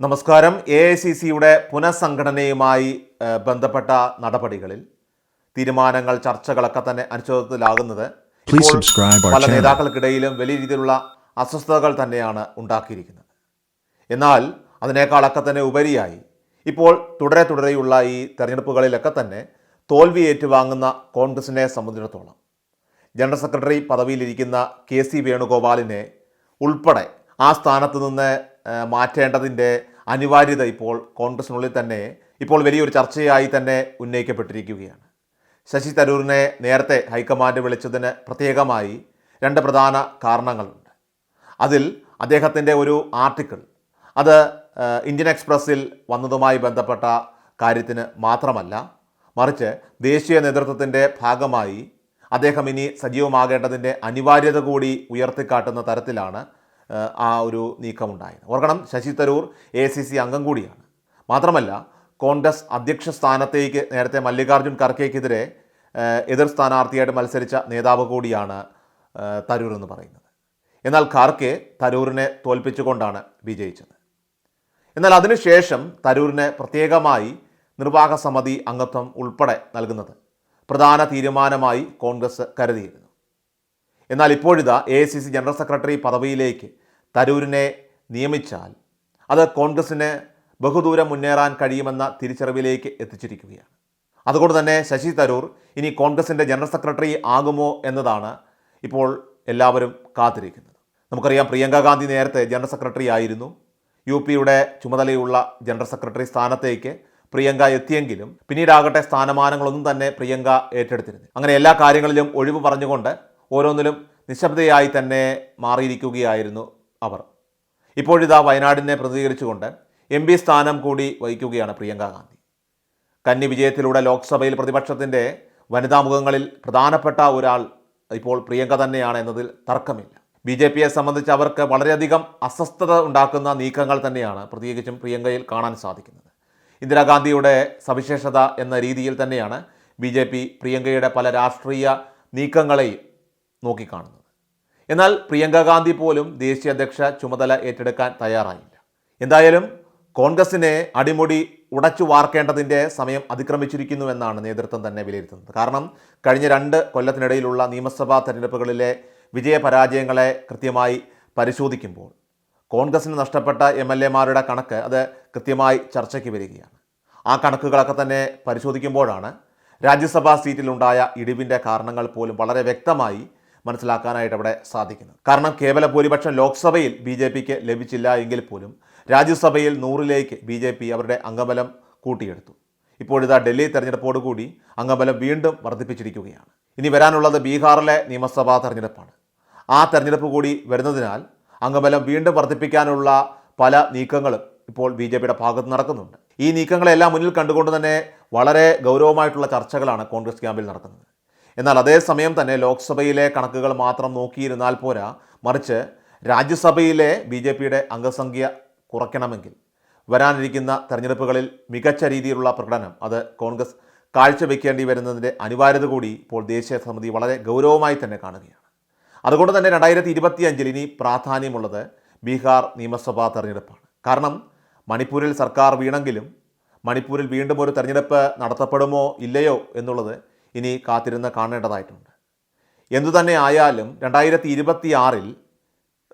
നമസ്കാരം. A I C സിയുടെ പുനഃസംഘടനയുമായി ബന്ധപ്പെട്ട നടപടികളിൽ തീരുമാനങ്ങൾ ചർച്ചകളൊക്കെ തന്നെ അനിശ്ചിതത്വത്തിലാകുന്നത് പല നേതാക്കൾക്കിടയിലും വലിയ രീതിയിലുള്ള അസ്വസ്ഥതകൾ തന്നെയാണ് ഉണ്ടാക്കിയിരിക്കുന്നത്. എന്നാൽ അതിനേക്കാളൊക്കെ തന്നെ ഉപരിയായി ഇപ്പോൾ തുടരെ തുടരെയുള്ള ഈ തെരഞ്ഞെടുപ്പുകളിലൊക്കെ തന്നെ തോൽവി ഏറ്റുവാങ്ങുന്ന കോൺഗ്രസിനെ സംബന്ധിച്ചിടത്തോളം ജനറൽ സെക്രട്ടറി പദവിയിലിരിക്കുന്ന കെ സി വേണുഗോപാലിനെ ഉൾപ്പെടെ ആ സ്ഥാനത്ത് നിന്ന് മാറ്റേണ്ടതിന്റെ അനിവാര്യത ഇപ്പോൾ കോൺഗ്രസിനുള്ളിൽ തന്നെ ഇപ്പോൾ വലിയൊരു ചർച്ചയായി തന്നെ ഉന്നയിക്കപ്പെട്ടിരിക്കുകയാണ്. ശശി തരൂരിനെ നേരത്തെ ഹൈക്കമാൻഡ് വിളിച്ചതിന് പ്രത്യേകമായി രണ്ട് പ്രധാന കാരണങ്ങളുണ്ട്. അതിൽ അദ്ദേഹത്തിന്റെ ഒരു ആർട്ടിക്കിൾ അത് ഇന്ത്യൻ എക്സ്പ്രസ്സിൽ വന്നതുമായി ബന്ധപ്പെട്ട കാര്യത്തിന് മാത്രമല്ല മറിച്ച് ദേശീയ നേതൃത്വത്തിന്റെ ഭാഗമായി അദ്ദേഹം ഇനി സജീവമാകേണ്ടതിന്റെ അനിവാര്യത കൂടി ഉയർത്തിക്കാട്ടുന്ന തരത്തിലാണ് ആ ഒരു നീക്കമുണ്ടായത്. ഓർക്കണം Shashi Tharoor A C C അംഗം കൂടിയാണ്. മാത്രമല്ല കോൺഗ്രസ് അധ്യക്ഷ സ്ഥാനത്തേക്ക് നേരത്തെ മല്ലികാർജുൻ ഖർഗെക്കെതിരെ എതിർ സ്ഥാനാർത്ഥിയായിട്ട് മത്സരിച്ച നേതാവ് കൂടിയാണ് തരൂർ എന്ന് പറയുന്നത്. എന്നാൽ ഖാർക്കെ തരൂരിനെ തോൽപ്പിച്ചുകൊണ്ടാണ് വിജയിച്ചത്. എന്നാൽ അതിനുശേഷം തരൂരിന് പ്രത്യേകമായി നിർവാഹക സമിതി അംഗത്വം ഉൾപ്പെടെ നൽകുന്നത് പ്രധാന തീരുമാനമായി കോൺഗ്രസ് കരുതിയിരുന്നു. എന്നാൽ ഇപ്പോഴിതാ A C C general secretary പദവിയിലേക്ക് തരൂരിനെ നിയമിച്ചാൽ അത് കോൺഗ്രസിന് ബഹുദൂരം മുന്നേറാൻ കഴിയുമെന്ന തിരിച്ചറിവിലേക്ക് എത്തിച്ചിരിക്കുകയാണ്. അതുകൊണ്ട് തന്നെ ശശി തരൂർ ഇനി കോൺഗ്രസിന്റെ ജനറൽ സെക്രട്ടറി ആകുമോ എന്നതാണ് ഇപ്പോൾ എല്ലാവരും കാത്തിരിക്കുന്നത്. നമുക്കറിയാം പ്രിയങ്ക ഗാന്ധി നേരത്തെ ജനറൽ സെക്രട്ടറി ആയിരുന്നു. യു പിയുടെ ചുമതലയുള്ള ജനറൽ സെക്രട്ടറി സ്ഥാനത്തേക്ക് പ്രിയങ്ക എത്തിയെങ്കിലും പിന്നീടാകട്ടെ സ്ഥാനമാനങ്ങളൊന്നും തന്നെ പ്രിയങ്ക ഏറ്റെടുത്തിരുന്നു അങ്ങനെ എല്ലാ കാര്യങ്ങളിലും ഒഴിവ് പറഞ്ഞുകൊണ്ട് ഓരോന്നിലും നിശബ്ദയായി തന്നെ മാറിയിരിക്കുകയായിരുന്നു അവർ. ഇപ്പോഴിതാ വയനാടിനെ പ്രതികരിച്ചുകൊണ്ട് എം പി സ്ഥാനം കൂടി വഹിക്കുകയാണ് പ്രിയങ്ക ഗാന്ധി. കന്നി വിജയത്തിലൂടെ ലോക്സഭയിൽ പ്രതിപക്ഷത്തിന്റെ വനിതാ മുഖങ്ങളിൽ പ്രധാനപ്പെട്ട ഒരാൾ ഇപ്പോൾ പ്രിയങ്ക തന്നെയാണ് എന്നതിൽ തർക്കമില്ല. ബി ജെ പിയെ സംബന്ധിച്ച് അവർക്ക് വളരെയധികം അസ്വസ്ഥത ഉണ്ടാക്കുന്ന നീക്കങ്ങൾ തന്നെയാണ് പ്രത്യേകിച്ചും പ്രിയങ്കയിൽ കാണാൻ സാധിക്കുന്നത്. ഇന്ദിരാഗാന്ധിയുടെ സവിശേഷത എന്ന രീതിയിൽ തന്നെയാണ് ബി പ്രിയങ്കയുടെ പല രാഷ്ട്രീയ നീക്കങ്ങളെയും നോക്കിക്കാണുന്നത്. എന്നാൽ പ്രിയങ്ക ഗാന്ധി പോലും ദേശീയ അധ്യക്ഷ ചുമതല ഏറ്റെടുക്കാൻ തയ്യാറായില്ല. എന്തായാലും കോൺഗ്രസിനെ അടിമുടി ഉടച്ചു വാർക്കേണ്ടതിന്റെ സമയം അതിക്രമിച്ചിരിക്കുന്നു എന്നാണ് നേതൃത്വം തന്നെ വിലയിരുത്തുന്നത്. കാരണം കഴിഞ്ഞ രണ്ട് കൊല്ലത്തിനിടയിലുള്ള നിയമസഭാ തെരഞ്ഞെടുപ്പുകളിലെ വിജയപരാജയങ്ങളെ കൃത്യമായി പരിശോധിക്കുമ്പോൾ കോൺഗ്രസിന് നഷ്ടപ്പെട്ട എം എൽ എമാരുടെ കണക്ക് അത് കൃത്യമായി ചർച്ചയ്ക്ക് വരികയാണ്. ആ കണക്കുകളൊക്കെ തന്നെ പരിശോധിക്കുമ്പോഴാണ് രാജ്യസഭാ സീറ്റിലുണ്ടായ ഇടിവിന്റെ കാരണങ്ങൾ പോലും വളരെ വ്യക്തമായി മനസ്സിലാക്കാനായിട്ട് അവിടെ സാധിക്കുന്നത് കാരണം കേവല ഭൂരിപക്ഷം ലോക്സഭയിൽ ബി ജെ പിക്ക് ലഭിച്ചില്ല എങ്കിൽ പോലും രാജ്യസഭയിൽ നൂറിലേക്ക് ബി ജെ പി അവരുടെ അംഗബലം കൂട്ടിയെടുത്തു. ഇപ്പോഴിതാ ഡൽഹി തെരഞ്ഞെടുപ്പോടുകൂടി അംഗബലം വീണ്ടും വർദ്ധിപ്പിച്ചിരിക്കുകയാണ്. ഇനി വരാനുള്ളത് ബീഹാറിലെ നിയമസഭാ തെരഞ്ഞെടുപ്പാണ്. ആ തെരഞ്ഞെടുപ്പ് കൂടി വരുന്നതിനാൽ അംഗബലം വീണ്ടും വർദ്ധിപ്പിക്കാനുള്ള പല നീക്കങ്ങളും ഇപ്പോൾ ബി ജെ പിയുടെ ഭാഗത്ത് നടക്കുന്നുണ്ട്. ഈ നീക്കങ്ങളെല്ലാം മുന്നിൽ കണ്ടുകൊണ്ട് തന്നെ വളരെ ഗൗരവമായിട്ടുള്ള ചർച്ചകളാണ് കോൺഗ്രസ് ക്യാമ്പിൽ നടക്കുന്നത്. എന്നാൽ അതേസമയം തന്നെ ലോക്സഭയിലെ കണക്കുകൾ മാത്രം നോക്കിയിരുന്നാൽ പോരാ മറിച്ച് രാജ്യസഭയിലെ ബി ജെ പിയുടെ അംഗസംഖ്യ കുറയ്ക്കണമെങ്കിൽ. വരാനിരിക്കുന്ന തെരഞ്ഞെടുപ്പുകളിൽ മികച്ച രീതിയിലുള്ള പ്രകടനം അത് കോൺഗ്രസ് കാഴ്ചവെക്കേണ്ടി വരുന്നതിന്റെ അനിവാര്യത കൂടി ഇപ്പോൾ ദേശീയ സമിതി വളരെ ഗൗരവമായി തന്നെ കാണുകയാണ്. അതുകൊണ്ട് തന്നെ രണ്ടായിരത്തി ഇരുപത്തി അഞ്ചിൽ ഇനി പ്രാധാന്യമുള്ളത് ബീഹാർ നിയമസഭാ തെരഞ്ഞെടുപ്പാണ്. കാരണം മണിപ്പൂരിൽ സർക്കാർ വീണെങ്കിലും മണിപ്പൂരിൽ വീണ്ടും ഒരു തെരഞ്ഞെടുപ്പ് നടത്തപ്പെടുമോ ഇല്ലയോ എന്നുള്ളത് ഇനി കാത്തിരുന്ന് കാണേണ്ടതായിട്ടുണ്ട്. എന്തുതന്നെ ആയാലും രണ്ടായിരത്തി ഇരുപത്തി ആറിൽ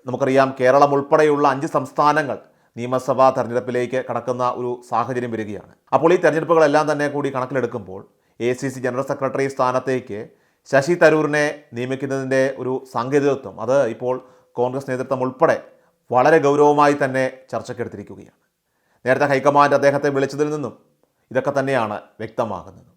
നമുക്കറിയാം കേരളം ഉൾപ്പെടെയുള്ള അഞ്ച് സംസ്ഥാനങ്ങൾ നിയമസഭാ തെരഞ്ഞെടുപ്പിലേക്ക് കടക്കുന്ന ഒരു സാഹചര്യം വരികയാണ്. അപ്പോൾ ഈ തെരഞ്ഞെടുപ്പുകളെല്ലാം തന്നെ കൂടി കണക്കിലെടുക്കുമ്പോൾ A C C general secretary സ്ഥാനത്തേക്ക് ശശി തരൂരിനെ നിയമിക്കുന്നതിന്റെ ഒരു സാങ്കേതികത്വം അത് ഇപ്പോൾ കോൺഗ്രസ് നേതൃത്വം ഉൾപ്പെടെ വളരെ ഗൗരവമായി തന്നെ ചർച്ചയ്ക്കെടുത്തിരിക്കുകയാണ് നേരത്തെ ഹൈക്കമാൻഡ് അദ്ദേഹത്തെ വിളിച്ചതിൽ നിന്നും ഇതൊക്കെ തന്നെയാണ് വ്യക്തമാകുന്നത്.